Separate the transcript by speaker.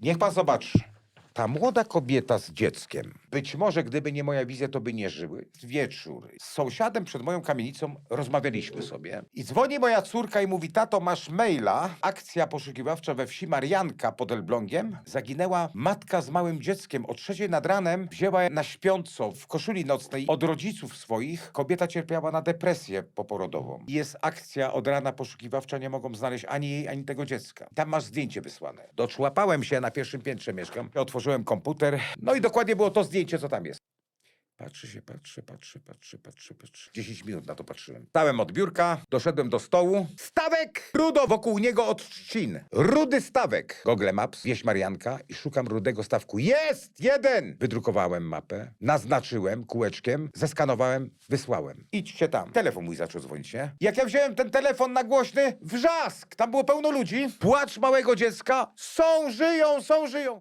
Speaker 1: Niech pan zobaczy. Ta młoda kobieta z dzieckiem. Być może gdyby nie moja wizja, to by nie żyły. Wieczór. Z sąsiadem przed moją kamienicą rozmawialiśmy sobie. I dzwoni moja córka i mówi, tato, masz maila. Akcja poszukiwawcza we wsi Marianka pod Elblągiem. Zaginęła matka z małym dzieckiem. O trzeciej nad ranem wzięła na śpiąco w koszuli nocnej od rodziców swoich. Kobieta cierpiała na depresję poporodową. Jest akcja od rana poszukiwawcza, nie mogą znaleźć ani jej, ani tego dziecka. Tam masz zdjęcie wysłane. Doczłapałem się, na pierwszym piętrze mieszkam. Otworzyłem komputer. No i dokładnie było to zdjęcie, co tam jest. Patrzy się, patrzy, patrzy, patrzy, patrzy, patrzy. 10 minut na to patrzyłem. Stałem od biurka, doszedłem do stołu. Stawek! Rudo wokół niego od trzcin. Rudy stawek. Google Maps, wieś Marianka i szukam rudego stawku. Jest! Jeden! Wydrukowałem mapę, naznaczyłem kółeczkiem, zeskanowałem, wysłałem. Idźcie tam. Telefon mój zaczął dzwonić, nie? Jak ja wziąłem ten telefon na głośny, wrzask! Tam było pełno ludzi. Płacz małego dziecka. Są, żyją, są, żyją.